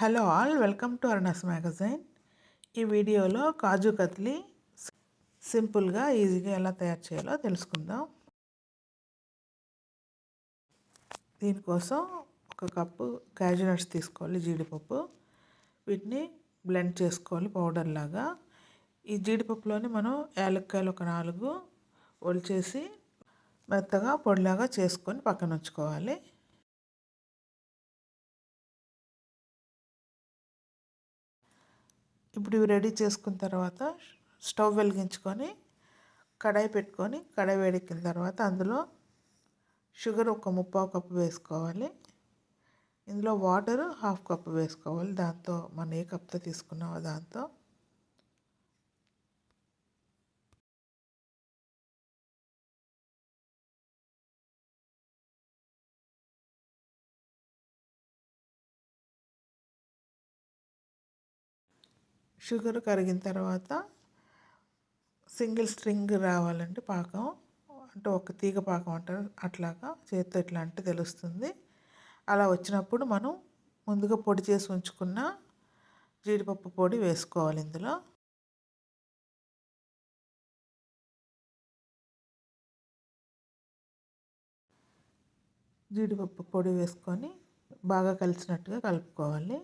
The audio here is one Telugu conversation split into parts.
హలో ఆల్ వెల్కమ్ టు అర్నస్ మ్యాగజైన్. ఈ వీడియోలో కాజు కత్లీ సింపుల్గా ఈజీగా ఎలా తయారు చేయాలో తెలుసుకుందాం. దీనికోసం ఒక కప్పు కాజు నట్స్ తీసుకోవాలి జీడిపప్పు. వీటిని బ్లెండ్ చేసుకోవాలి పౌడర్ లాగా. ఈ జీడిపప్పులోని మనం యాలక్కాయలు ఒక నాలుగు ఒలిచేసి మెత్తగా పొడిలాగా చేసుకొని పక్కన ఉంచుకోవాలి. ఇప్పుడు ఇవి రెడీ చేసుకున్న తర్వాత స్టవ్ వెలిగించుకొని కడాయి పెట్టుకొని కడాయి వేడెక్కిన తర్వాత అందులో షుగర్ ఒక ముప్పావు కప్పు వేసుకోవాలి. ఇందులో వాటర్ హాఫ్ కప్ వేసుకోవాలి. దాంతో మనం ఏ కప్తో తీసుకున్నామో దాంతో. షుగర్ కరిగిన తర్వాత సింగిల్ స్ట్రింగ్ రావాలంటే పాకం అంటే ఒక తీగ పాకం అంటారు అట్లాగా చేతితో ఇట్లా అంటే తెలుస్తుంది. అలా వచ్చినప్పుడు మనం ముందుగా పొడి చేసి ఉంచుకున్న జీడిపప్పు పొడి వేసుకోవాలి ఇందులో. జీడిపప్పు పొడి వేసుకొని బాగా కలిసినట్టుగా కలుపుకోవాలి.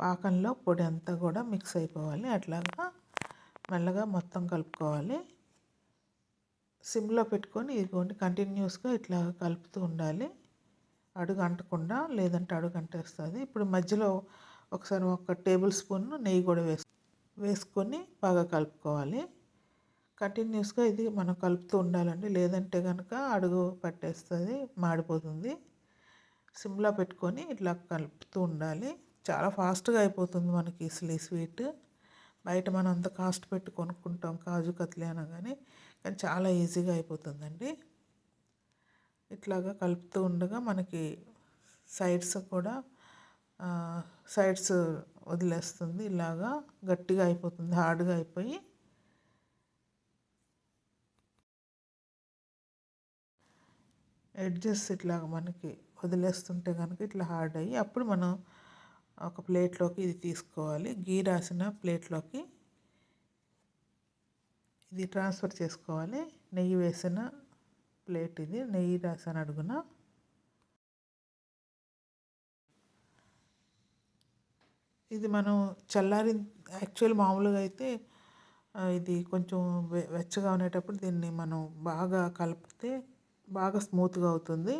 పాకంలో పొడి అంతా కూడా మిక్స్ అయిపోవాలి. అట్లాగా మెల్లగా మొత్తం కలుపుకోవాలి. సిమ్లో పెట్టుకొని ఇదిగోండి కంటిన్యూస్గా ఇట్లా కలుపుతూ ఉండాలి. అడుగు అంటకుండా లేదంటే అడుగు అంటేస్తుంది. ఇప్పుడు మధ్యలో ఒకసారి ఒక టేబుల్ స్పూన్ నెయ్యి కూడా వేసు వేసుకొని బాగా కలుపుకోవాలి. కంటిన్యూస్గా ఇది మనం కలుపుతూ ఉండాలండి. లేదంటే కనుక అడుగు పట్టేస్తుంది మాడిపోతుంది. సిమ్లో పెట్టుకొని ఇట్లా కలుపుతూ ఉండాలి. చాలా ఫాస్ట్గా అయిపోతుంది మనకి అసలు ఈ స్వీట్. బయట మనం అంత కాస్ట్ పెట్టి కొనుక్కుంటాం కాజు కత్లీ అనగానే కానీ చాలా ఈజీగా అయిపోతుందండి. ఇట్లాగా కలుపుతూ ఉండగా మనకి సైడ్స్ కూడా సైడ్స్ వదిలేస్తుంది. ఇలాగా గట్టిగా అయిపోతుంది హార్డ్గా అయిపోయి. ఎడ్జెస్ ఇట్లా మనకి వదిలేస్తుంటే కనుక ఇట్లా హార్డ్ అయ్యి అప్పుడు మనం ఒక ప్లేట్లోకి ఇది తీసుకోవాలి. గీ రాసిన ప్లేట్లోకి ఇది ట్రాన్స్ఫర్ చేసుకోవాలి. నెయ్యి వేసిన ప్లేట్ ఇది. నెయ్యి రాసిన అడుగున ఇది మనం చల్లారి యాక్చువల్ మామూలుగా అయితే ఇది కొంచెం వెచ్చగా ఉండేటప్పుడు దీన్ని మనం బాగా కలిపితే బాగా స్మూత్గా అవుతుంది.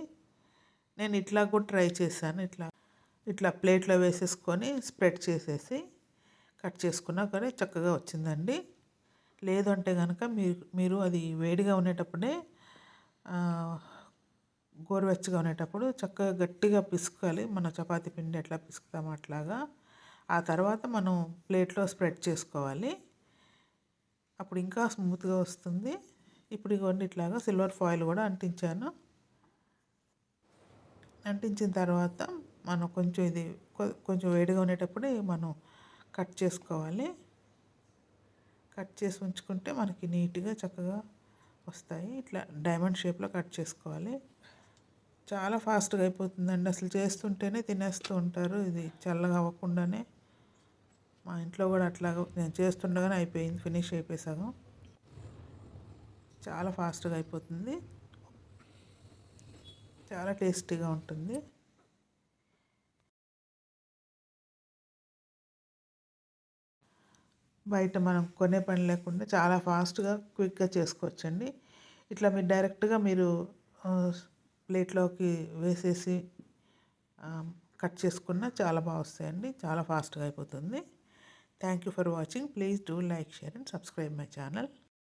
నేను ఇట్లా కూడా ట్రై చేశాను. ఇట్లా ఇట్లా ప్లేట్లో వేసేసుకొని స్ప్రెడ్ చేసేసి కట్ చేసుకున్నా కానీ చక్కగా వచ్చిందండి. లేదంటే కనుక మీరు మీరు అది వేడిగా ఉండేటప్పుడే గోరువెచ్చగా ఉండేటప్పుడు చక్కగా గట్టిగా పిసుకాలి. మన చపాతి పిండి ఎట్లా పిసుకుతామో అట్లాగా. ఆ తర్వాత మనం ప్లేట్లో స్ప్రెడ్ చేసుకోవాలి. అప్పుడు ఇంకా స్మూత్గా వస్తుంది. ఇప్పుడు ఇవన్నీ ఇట్లాగా సిల్వర్ ఫాయిల్ కూడా అంటించాను. అంటించిన తర్వాత మనం కొంచెం ఇది కొంచెం వేడిగా ఉండేటప్పుడే మనం కట్ చేసుకోవాలి. కట్ చేసి ఉంచుకుంటే మనకి నీట్గా చక్కగా వస్తాయి. ఇట్లా డైమండ్ షేప్లో కట్ చేసుకోవాలి. చాలా ఫాస్ట్గా అయిపోతుందండి. అసలు చేస్తుంటేనే తినేస్తూ ఉంటారు. ఇది చల్లగా అవ్వకుండానే. మా ఇంట్లో కూడా అట్లాగా నేను చేస్తుండగానే అయిపోయింది. ఫినిష్ అయిపోయి చాలా ఫాస్ట్గా అయిపోతుంది. చాలా టేస్టీగా ఉంటుంది. బయట మనం కొనే పని లేకుండా చాలా ఫాస్ట్గా క్విక్గా చేసుకోవచ్చండి. ఇట్లా మీరు డైరెక్ట్గా మీరు ప్లేట్లోకి వేసేసి కట్ చేసుకున్న చాలా బాగా వస్తాయండి. చాలా ఫాస్ట్గా అయిపోతుంది. Thank you for watching. Please do like share and subscribe my channel.